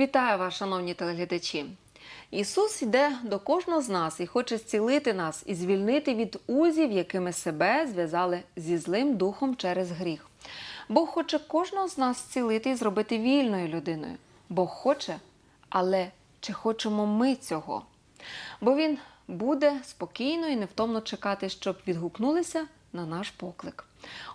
Вітаю вас, шановні телеглядачі. Ісус йде до кожного з нас і хоче зцілити нас і звільнити від узів, якими себе зв'язали зі злим духом через гріх. Бог хоче кожного з нас зцілити і зробити вільною людиною. Бог хоче, але чи хочемо ми цього? Бо Він буде спокійно і невтомно чекати, щоб відгукнулися на наш поклик.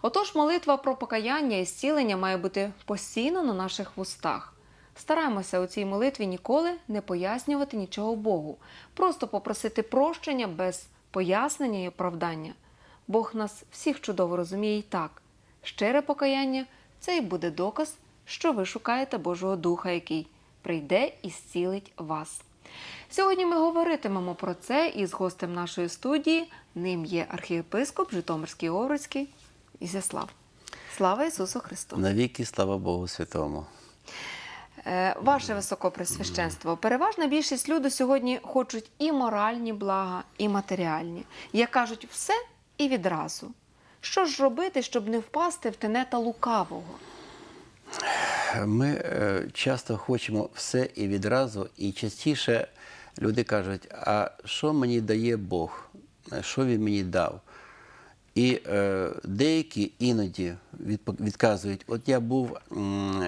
Отож, молитва про покаяння і зцілення має бути постійно на наших вустах. Стараємося у цій молитві ніколи не пояснювати нічого Богу, просто попросити прощення без пояснення і оправдання. Бог нас всіх чудово розуміє і так. Щире покаяння це і буде доказ, що ви шукаєте Божого Духа, який прийде і зцілить вас. Сьогодні ми говоритимемо про це із гостем нашої студії. Ним є архієпископ Житомирський Овруцький Ізяслав. Слава Ісусу Христу! Навіки, слава Богу Святому. Е, Ваше високопресвященство, переважна більшість люду сьогодні хочуть і моральні блага, і матеріальні. Як кажуть, все і відразу. Що ж робити, щоб не впасти в тенета лукавого? Ми е, часто хочемо все і відразу, і частіше люди кажуть, а що мені дає Бог? Що він мені дав? І е, деякі іноді відказують: от я був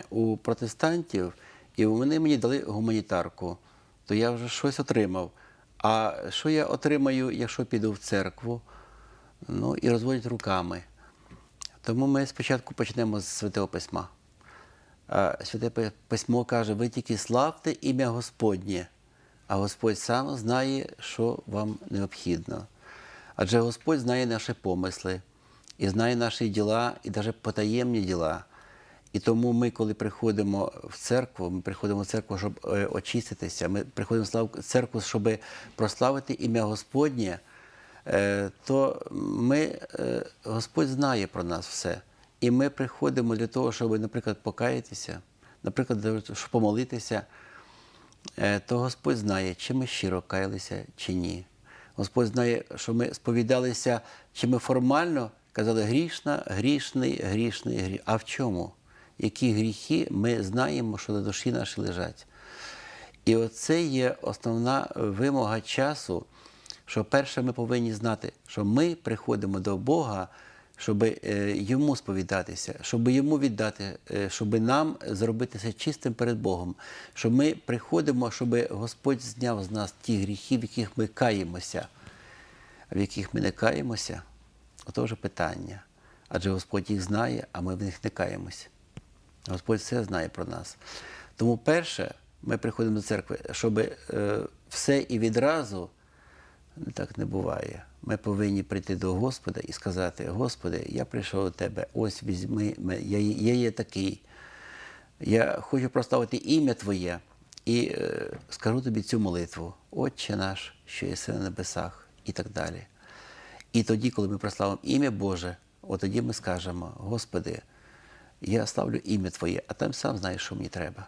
у протестантів, і вони мені дали гуманітарку, то я вже щось отримав. А що я отримаю, якщо піду в церкву? Ну і розводять руками. Тому ми спочатку почнемо з Святого Письма. Святе Письмо каже, ви тільки славте ім'я Господнє, а Господь сам знає, що вам необхідно. Адже Господь знає наші помисли, і знає наші діла, і навіть потаємні діла. І тому ми, коли приходимо в церкву, ми приходимо в церкву, щоб е, очиститися, ми приходимо в церкву, щоб прославити ім'я Господнє, е, то ми, е, Господь знає про нас все. І ми приходимо для того, щоб, наприклад, покаятися, наприклад, щоб помолитися, то Господь знає, чи ми щиро каялися, чи ні. Господь знає, що ми сповідалися, чи ми формально казали грішна, грішний, грішний, грішний. А в чому? Які гріхи ми знаємо, що на душі наші лежать. І оце є основна вимога часу, що перше ми повинні знати, що ми приходимо до Бога, щоб е, йому сповідатися, щоб йому віддати, е, щоб нам зробитися чистим перед Богом, що ми приходимо, щоб Господь зняв з нас ті гріхи, в яких ми каємося, а в яких ми не каємося, ото вже питання. Адже Господь їх знає, а ми в них не каємося. Господь все знає про нас. Тому перше, ми приходимо до церкви, щоб е, все і відразу так не буває. Ми повинні прийти до Господа і сказати: Господи, я прийшов до Тебе, ось візьми, я, я є такий. Я хочу прославити ім'я Твоє і е, скажу тобі цю молитву, Отче наш, що єси на небесах, і так далі. І тоді, коли ми прославимо ім'я Боже, от тоді ми скажемо, Господи, я славлю ім'я Твоє, а там сам знаєш, що мені треба.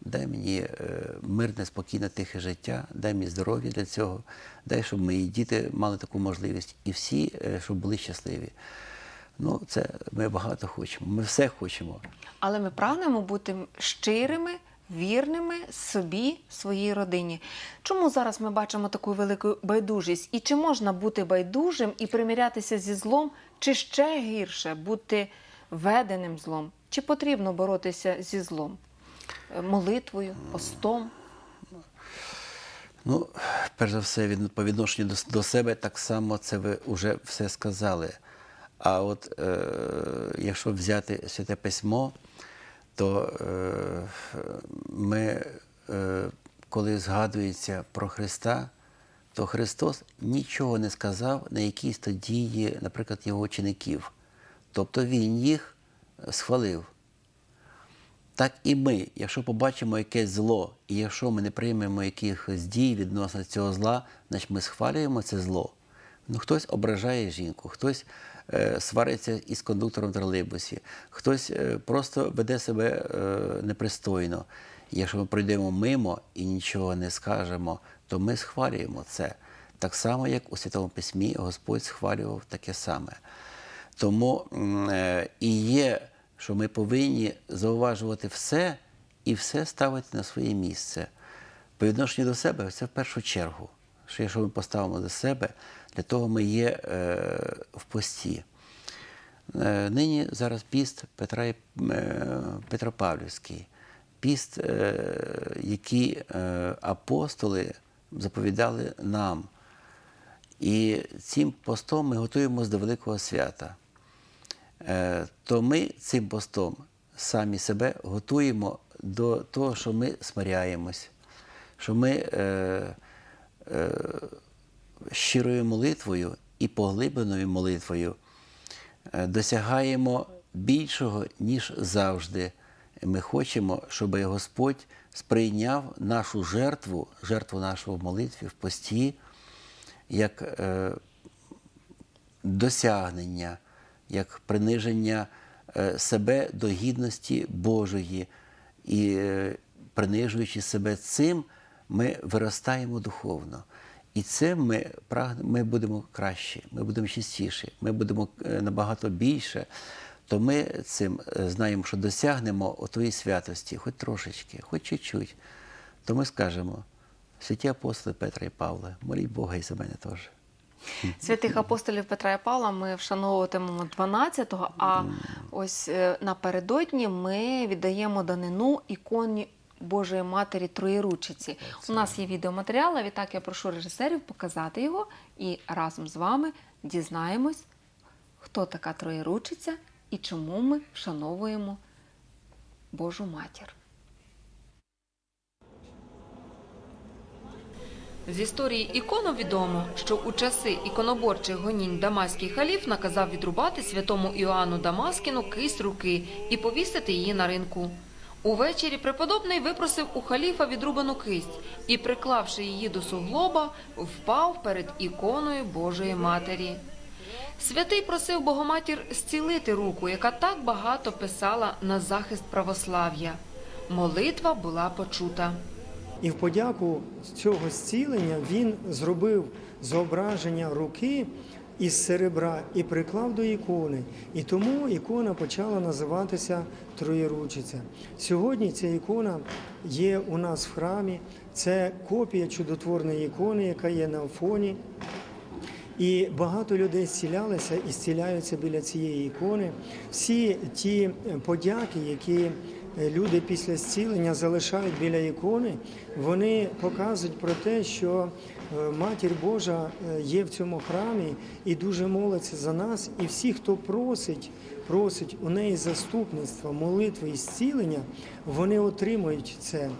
Дай мені е, мирне, спокійне, тихе життя, дай мені здоров'я для цього, дай, щоб мої діти мали таку можливість, і всі, е, щоб були щасливі. Ну, це ми багато хочемо. Ми все хочемо. Але ми прагнемо бути щирими, вірними собі, своїй родині. Чому зараз ми бачимо таку велику байдужість? І чи можна бути байдужим і примирятися зі злом, чи ще гірше бути веденим злом? Чи потрібно боротися зі злом? Е, Молитвою, постом? Ну, перш за все, по відношенню до, до себе так само це ви вже все сказали. А от е, якщо взяти святе письмо, то е, ми, е, коли згадується про Христа, то Христос нічого не сказав на якісь то дії, наприклад, його учеників. Тобто Він їх схвалив. Так і ми, якщо побачимо якесь зло, і якщо ми не приймемо якихось дій відносно цього зла, значить ми схвалюємо це зло. Ну, хтось ображає жінку, хтось е, свариться із кондуктором тролейбусі, хтось е, просто веде себе е, непристойно. Якщо ми пройдемо мимо і нічого не скажемо, то ми схвалюємо це. Так само, як у Святому Письмі Господь схвалював таке саме. Тому е, і є, що ми повинні зауважувати все і все ставити на своє місце. По відношенню до себе це в першу чергу. Що якщо ми поставимо до себе, для того ми є е, в пості. Е, Нині зараз піст Петра, Петропавлівський, піст, який апостоли заповідали нам. І цим постом ми готуємося до великого свята. Е, То ми цим постом самі себе готуємо до того, що ми смиряємось, що ми е, е, щирою молитвою і поглибленою молитвою е, досягаємо більшого, ніж завжди. Ми хочемо, щоб Господь сприйняв нашу жертву, жертву нашого молитві в пості, як е, досягнення, як приниження е, себе до гідності Божої. І е, принижуючи себе цим, ми виростаємо духовно. І цим ми, ми будемо кращі, ми будемо чистіші, ми будемо е, набагато більше. То ми цим знаємо, що досягнемо отої святості, хоч трошечки, хоч чуть-чуть. То ми скажемо, святі апостоли Петра і Павла, моліть Бога і за мене теж. Святих апостолів Петра і Павла ми вшановуватимемо 12-го, а ось е, напередодні ми віддаємо данину іконі Божої Матері Троєручиці. У нас є відеоматеріал, а відтак я прошу режисерів показати його і разом з вами дізнаємось, хто така Троєручиця і чому ми вшановуємо Божу Матір. З історії ікону відомо, що у часи іконоборчих гонінь дамаський халіф наказав відрубати святому Іоанну Дамаскіну кисть руки і повісити її на ринку. Увечері преподобний випросив у халіфа відрубану кисть і, приклавши її до суглоба, впав перед іконою Божої Матері. Святий просив Богоматір зцілити руку, яка так багато писала на захист православ'я. Молитва була почута. І в подяку цього зцілення він зробив зображення руки із серебра і приклав до ікони. І тому ікона почала називатися Троєручиця. Сьогодні ця ікона є у нас в храмі. Це копія чудотворної ікони, яка є на фоні. І багато людей зцілялися і зціляються біля цієї ікони. Всі ті подяки, які люди після зцілення залишають біля ікони, вони показують про те, що е, Матір Божа е, є в цьому храмі і дуже молиться за нас. І всі, хто просить, просить у неї заступництва, молитви і зцілення, вони отримують це.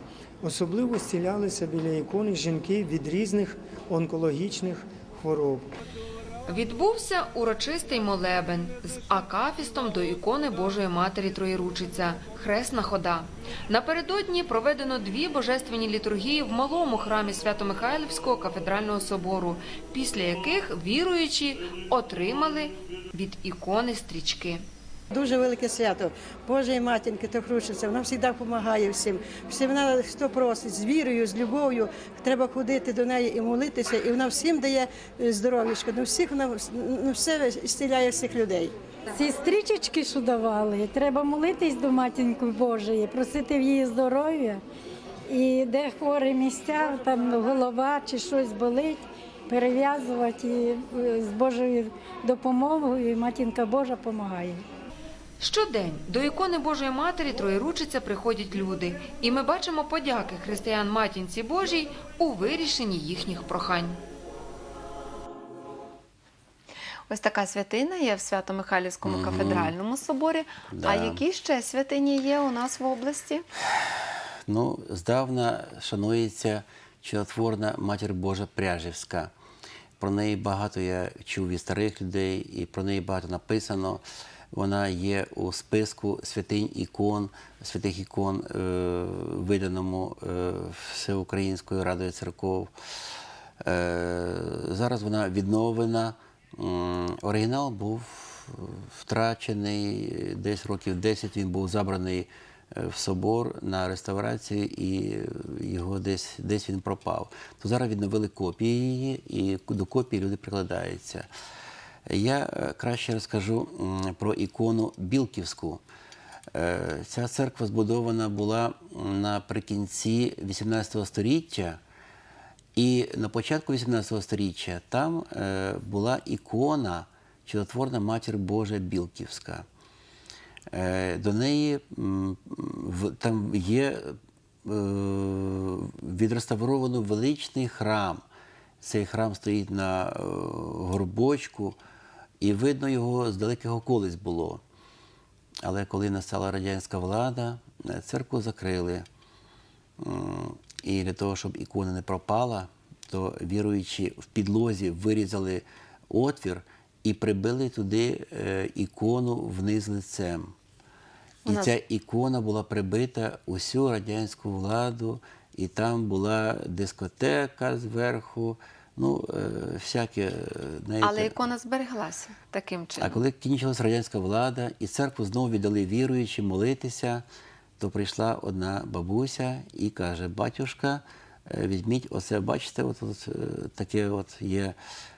Особливо зцілялися біля ікони жінки від різних онкологічних хвороб. Відбувся урочистий молебен з акафістом до ікони Божої Матері Троєручиця, хресна хода. Напередодні проведено дві божественні літургії в малому храмі Свято-Михайлівського кафедрального собору, після яких віруючі отримали від ікони стрічки. Дуже велике свято. Божої матінки Тохрушиця, вона завжди допомагає всім. Всі вона хто просить з вірою, з любов'ю. Треба ходити до неї і молитися, і вона всім дає е, здоров'ячко. Ну всіх вона ну, все зціляє всіх людей. Ці стрічечки, що давали, треба молитись до матінки Божої, просити в її здоров'я. І де хворі місця, там голова чи щось болить, перев'язувати і е, з Божою допомогою, і матінка Божа допомагає. Щодень до ікони Божої Матері Троєручиця приходять люди, і ми бачимо подяки християн матінці Божій у вирішенні їхніх прохань. Ось така святина є в Свято-Михайлівському кафедральному соборі. А які ще святині є у нас в області? Ну, здавна шанується чудотворна Матір Божа Пряжівська. Про неї багато я чув від старих людей, і про неї багато написано. Вона є у списку святинь ікон, святих ікон, е, виданому е, Всеукраїнською Радою церков. Е, зараз вона відновлена. Оригінал був втрачений десь років 10 він був забраний в собор на реставрацію, і його десь, десь він пропав. То зараз відновили копії її, і до копії люди прикладаються. Я е, краще розкажу про ікону Білківську. Е, Ця церква збудована була наприкінці 18 століття, і на початку 18 століття там е, була ікона чудотворна Матір Божа Білківська. До неї там є відреставровано величний храм. Цей храм стоїть на горбочку, і видно його з далекого колись було. Але коли настала радянська влада, церкву закрили. І для того, щоб ікона не пропала, то віруючі в підлозі вирізали отвір і прибили туди е, ікону вниз лицем. І нас- ця ікона була прибита усю радянську владу, і там була дискотека зверху, ну, е, всяке. е, знаєте. Але ікона збереглася таким чином. А коли кінчилась радянська влада і церкву знову віддали віруючі молитися, то прийшла одна бабуся і каже: Батюшка, е, візьміть оце, бачите, от, от таке от є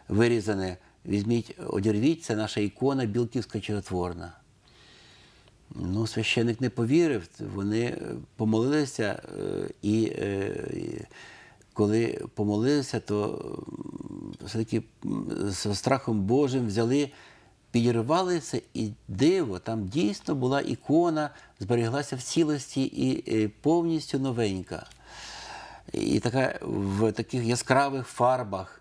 вирізане. Візьміть, одірвіть, це наша ікона Білківська чудотворна. Ну, священик не повірив. Вони помолилися, і коли помолилися, то все-таки з страхом Божим взяли, підірвалися, і диво, там дійсно була ікона, зберіглася в цілості і е, повністю новенька. І така в таких яскравих фарбах.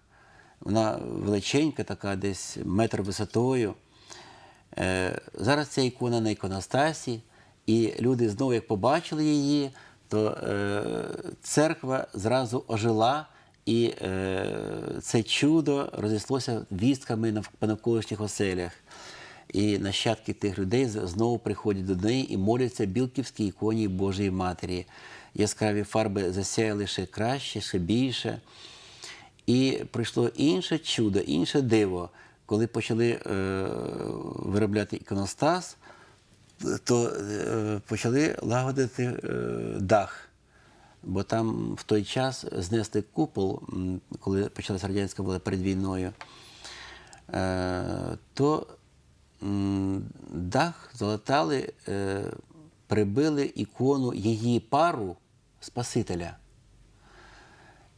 Вона величенька, така десь метр висотою. Е, Зараз ця ікона на іконостасі, і люди знову, як побачили її, то е, церква зразу ожила, і е, це чудо розійшлося вістками по навколишніх оселях. І нащадки тих людей знову приходять до неї і моляться білківській іконі Божої Матері. Яскраві фарби засяяли ще краще, ще більше. І прийшло інше чудо, інше диво. Коли почали е, виробляти іконостас, то е, почали лагодити е, дах. Бо там в той час знесли купол, коли почалася радянська влада перед війною, е, то дах залатали, прибили ікону її пару Спасителя.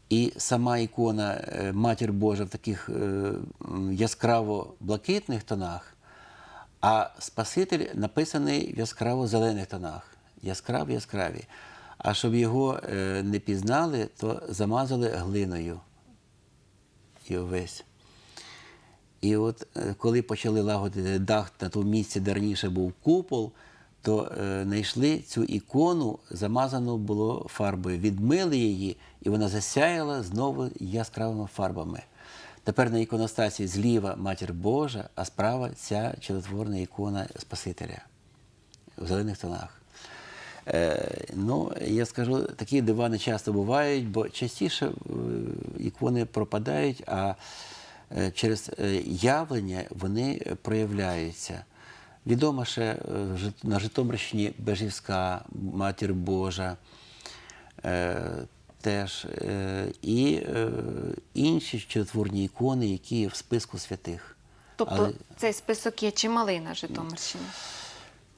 І сама ікона Матір Божа в таких е, яскраво-блакитних тонах, а Спаситель написаний в яскраво-зелених тонах. Яскраві, яскраві. А щоб його е, не пізнали, то замазали глиною. І увесь. І от е, коли почали лагодити дах на тому місці, де раніше був купол, то е, знайшли цю ікону, замазану було фарбою, відмили її, і вона засяяла знову яскравими фарбами. Тепер на іконостасі зліва Матір Божа, а справа ця чудотворна ікона Спасителя в зелених тонах. Е, ну, я скажу, такі дива не часто бувають, бо частіше е, ікони пропадають, а е, через е, явлення вони проявляються. Відома ще на Житомирщині Бежівська, Матір Божа, теж, е, і е, інші чотворні ікони, які є в списку святих. Тобто Але- цей список є чималий на Житомирщині.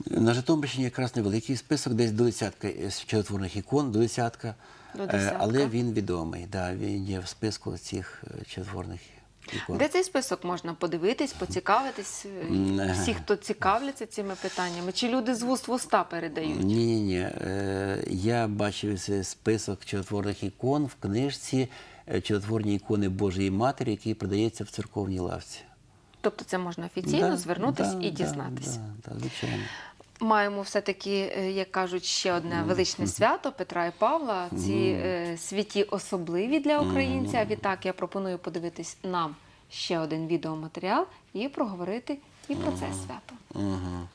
На Житомирщині якраз невеликий список, десь до десятка е, чудотворних ікон, до десятка. До десятка. Але він відомий, да, він є в списку цих чудотворних ікон. Де цей список можна подивитись, поцікавитись? е, Всі, хто цікавляться цими питаннями, чи люди з вуст в уста передають? Ні, ні, ні. Я бачив цей список чудотворних ікон в книжці е, чудотворні ікони Божої Матері, який продається в церковній лавці. Тобто це можна офіційно Да, да, і дізнатися. Да, да, звичайно. Маємо все-таки, е, як кажуть, ще одне величне свято Петра і Павла. Ці е, святі особливі для українця. Відтак я пропоную подивитись нам ще один відеоматеріал і проговорити і про це свято. Угу.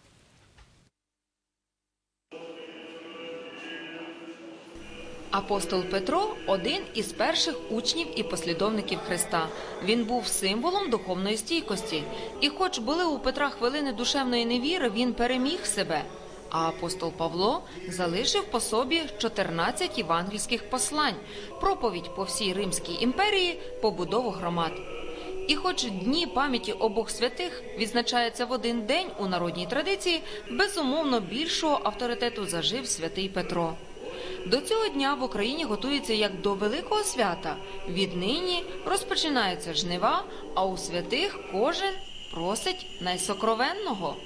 Апостол Петро один із перших учнів і послідовників Христа. Він був символом духовної стійкості. І, хоч були у Петра хвилини душевної невіри, він переміг себе. А апостол Павло залишив по собі 14 євангельських послань, проповідь по всій Римській імперії, побудову громад. І хоч дні пам'яті обох святих відзначаються в один день у народній традиції, безумовно більшого авторитету зажив святий Петро. До цього дня в Україні готується як до великого свята. Віднині розпочинаються жнива, а у святих кожен просить найсокровенного.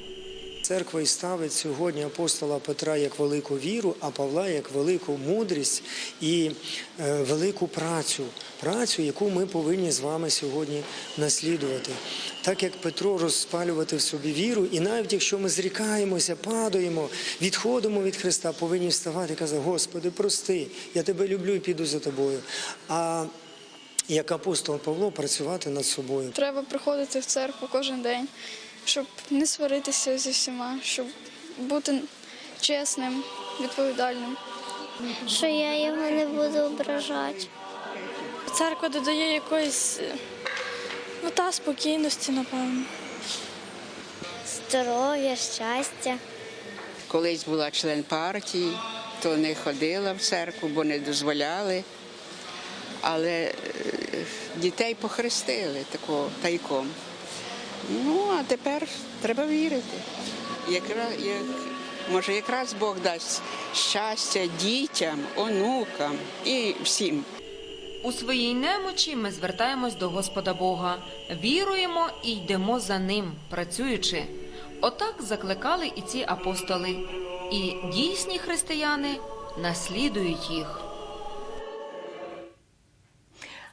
Церква і ставить сьогодні апостола Петра як велику віру, а Павла як велику мудрість і е, велику працю, працю, яку ми повинні з вами сьогодні наслідувати. Так як Петро розпалювати в собі віру, і навіть якщо ми зрікаємося, падаємо, відходимо від Христа, повинні вставати і казати, Господи, прости, я тебе люблю і піду за тобою. А як апостол Павло працювати над собою. Треба приходити в церкву кожен день, щоб не сваритися зі всіма, щоб бути чесним, відповідальним. що я його не буду ображати. Церква додає якоїсь е, ну та спокійності, напевно. Здоров'я, щастя. Колись була член партії, то не ходила в церкву, бо не дозволяли. Але е, дітей похрестили такого тайком. Ну, а тепер треба вірити. Якраз, як, може, якраз Бог дасть щастя дітям, онукам і всім. У своїй немочі ми звертаємось до Господа Бога, віруємо і йдемо за ним, працюючи. Отак закликали і ці апостоли. І дійсні християни наслідують їх.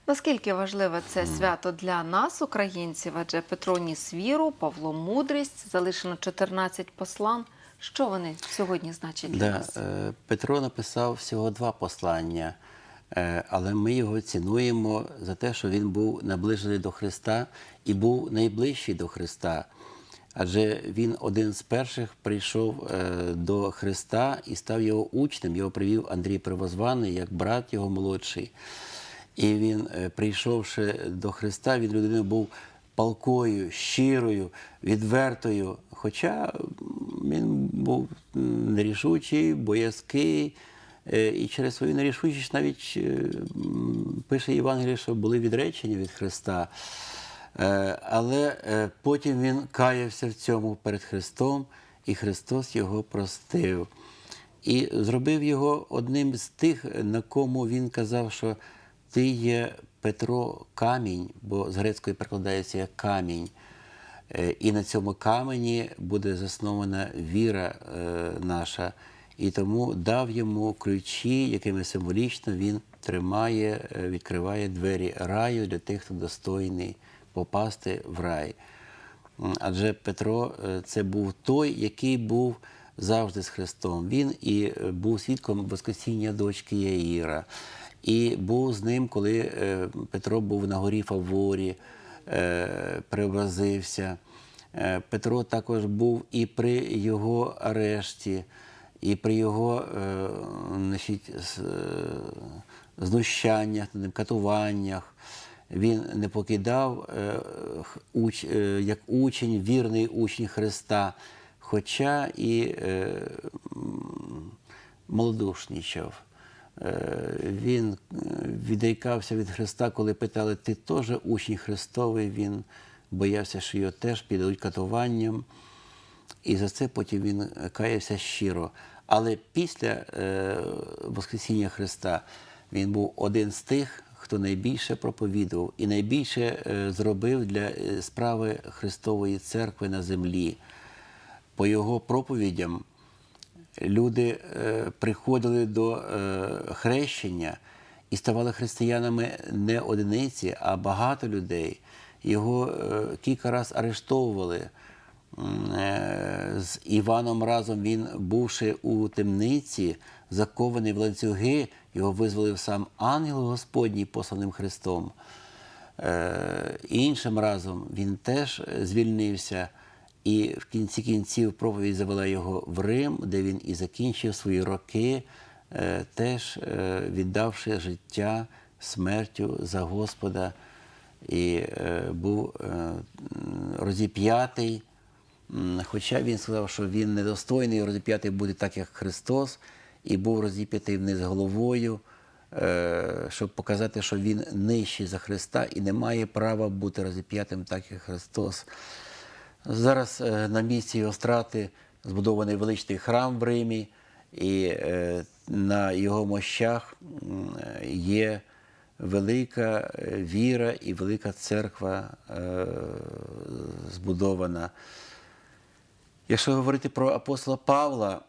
Наскільки важливе це свято для нас, українців, адже Петро ніс віру, Павло мудрість, залишено 14 послан. Що вони сьогодні значать для Да, нас? е, Петро написав всього два послання, е, але ми його цінуємо за те, що він був наближений до Христа і був найближчий до Христа. Адже він один з перших прийшов е, до Христа і став його учнем. Його привів Андрій Привозваний, як брат його молодший. І він, е, прийшовши до Христа, він людиною був палкою, щирою, відвертою. Хоча він був нерішучий, боязкий, е, і через свою нерішучість навіть е, пише Євангеліє, що були відречені від Христа. Але потім він каявся в цьому перед Христом, і Христос його простив. І зробив його одним з тих, на кому він казав, що ти є Петро камінь, бо з грецької перекладається як камінь. Е, І на цьому камені буде заснована віра е, наша. І тому дав йому ключі, якими символічно він тримає, е, відкриває двері раю для тих, хто достойний попасти в рай. Адже Петро це був той, який був завжди з Христом. Він і був свідком Воскресіння дочки Яїра, і був з ним, коли е, Петро був на горі Фаворі, е, преобразився. Е, Петро також був і при його арешті, і при його значить, знущаннях, катуваннях. Він не покидав як учень, вірний учень Христа, хоча і малодушнічав. Е, Він е, відрікався від Христа, коли питали, ти теж учень Христовий, він боявся, що його теж піддадуть катуванням. І за це потім він каявся щиро. Але після е, Воскресіння Христа він був один з тих, хто найбільше проповідував і найбільше зробив для справи Христової церкви на землі. По його проповідям люди е, приходили до е, хрещення і ставали християнами не одиниці, а багато людей. Його е, кілька разів арештовували. З Іваном разом він, бувши у темниці, закований в ланцюги, його визволив сам ангел Господній, посланим Христом. Іншим разом він теж звільнився, і в кінці кінців проповідь завела його в Рим, де він і закінчив свої роки, е, теж е, віддавши життя смертю за Господа, і е, був розіп'ятий. Хоча він сказав, що він недостойний розіп'ятий бути так, як Христос, і був розіп'ятий вниз головою, щоб показати, що він нижчий за Христа і не має права бути розіп'ятим, так як Христос. Зараз е, на місці його страти збудований величний храм в Римі, і е, на його мощах є велика е, віра і велика церква збудована. Якщо говорити про апостола Павла,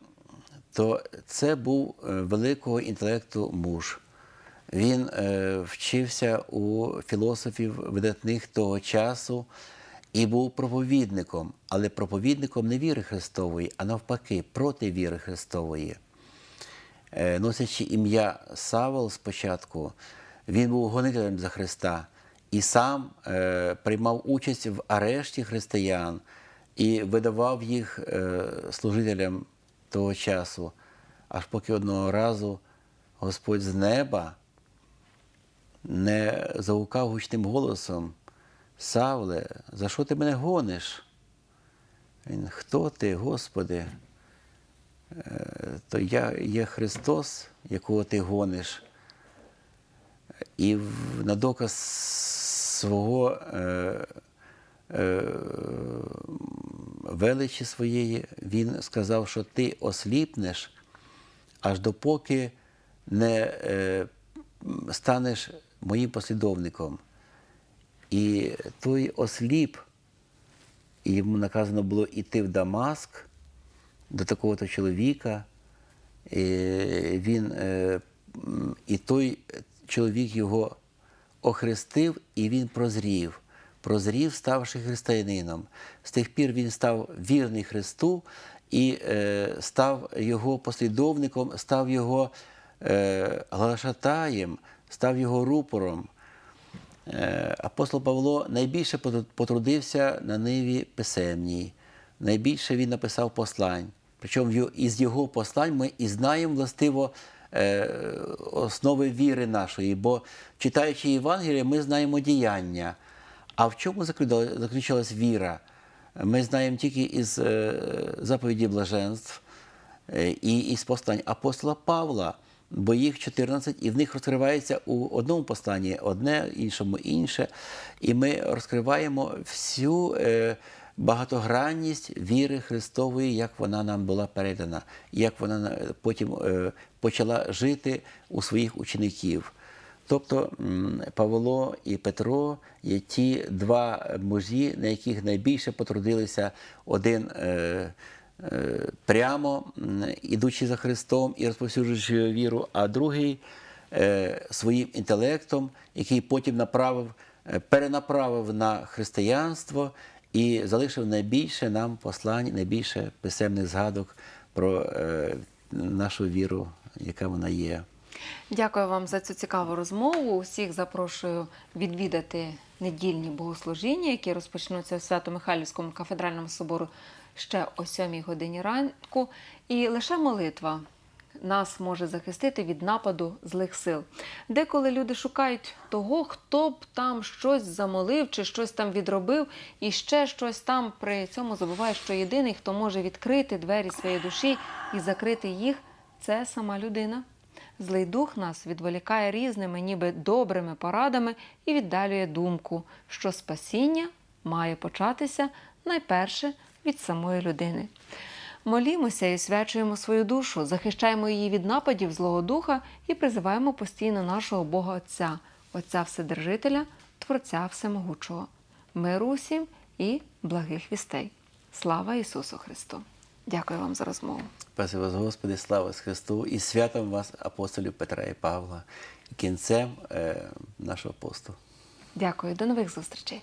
то це був великого інтелекту муж. Він вчився у філософів видатних того часу і був проповідником, але проповідником не віри Христової, а навпаки, проти віри Христової. Е, Носячи ім'я Савол спочатку, він був гонителем за Христа і сам е, приймав участь в арешті християн і видавав їх е, служителям того часу, аж поки одного разу Господь з неба не загукав гучним голосом: Савле, за що ти мене гониш? Він, хто ти, Господи? Е, То я є Христос, якого ти гониш. І на доказ свого е, е, величі своєї він сказав, що ти осліпнеш, аж допоки не е, станеш моїм послідовником. І той осліп, і йому наказано було йти в Дамаск до такого-то чоловіка. І він, е, і той чоловік його охрестив, і він прозрів. Прозрів, ставши християнином. З тих пір він став вірний Христу і е, став його послідовником, став його е, глашатаєм, став його рупором. Е, Апостол Павло найбільше потрудився на ниві писемній, найбільше він написав послань. Причому із його послань ми і знаємо властиво е, основи віри нашої, бо читаючи Євангеліє, ми знаємо діяння. А в чому заключала- заключалась віра? Ми знаємо тільки із е, заповіді блаженств і із послань апостола Павла, бо їх 14, і в них розкривається у одному посланні одне, іншому інше. І ми розкриваємо всю е, багатогранність віри Христової, як вона нам була передана, як вона потім е, почала жити у своїх учеників. Тобто Павло і Петро є ті два мужі, на яких найбільше потрудилися один е, е, прямо м, ідучи за Христом і розповсюджуючи віру, а другий е, своїм інтелектом, який потім направив, е, перенаправив на християнство і залишив найбільше нам послань, найбільше писемних згадок про е, нашу віру, яка вона є. Дякую вам за цю цікаву розмову. Усіх запрошую відвідати недільні богослужіння, які розпочнуться у Свято-Михайлівському кафедральному собору ще о 7 годині ранку. І лише молитва нас може захистити від нападу злих сил. Деколи люди шукають того, хто б там щось замолив чи щось там відробив, і ще щось там при цьому забуває, що єдиний, хто може відкрити двері своєї душі і закрити їх, це сама людина. Злий дух нас відволікає різними, ніби добрими порадами і віддалює думку, що спасіння має початися найперше від самої людини. Молімося і свячуємо свою душу, захищаємо її від нападів злого духа і призиваємо постійно нашого Бога Отця, Отця Вседержителя, Творця Всемогучого, миру усім і благих вістей. Слава Ісусу Христу! Дякую вам за розмову. Спаси вас, Господи, слава Христу і святом вас, апостолів Петра і Павла, і кінцем е, нашого посту. Дякую, до нових зустрічей.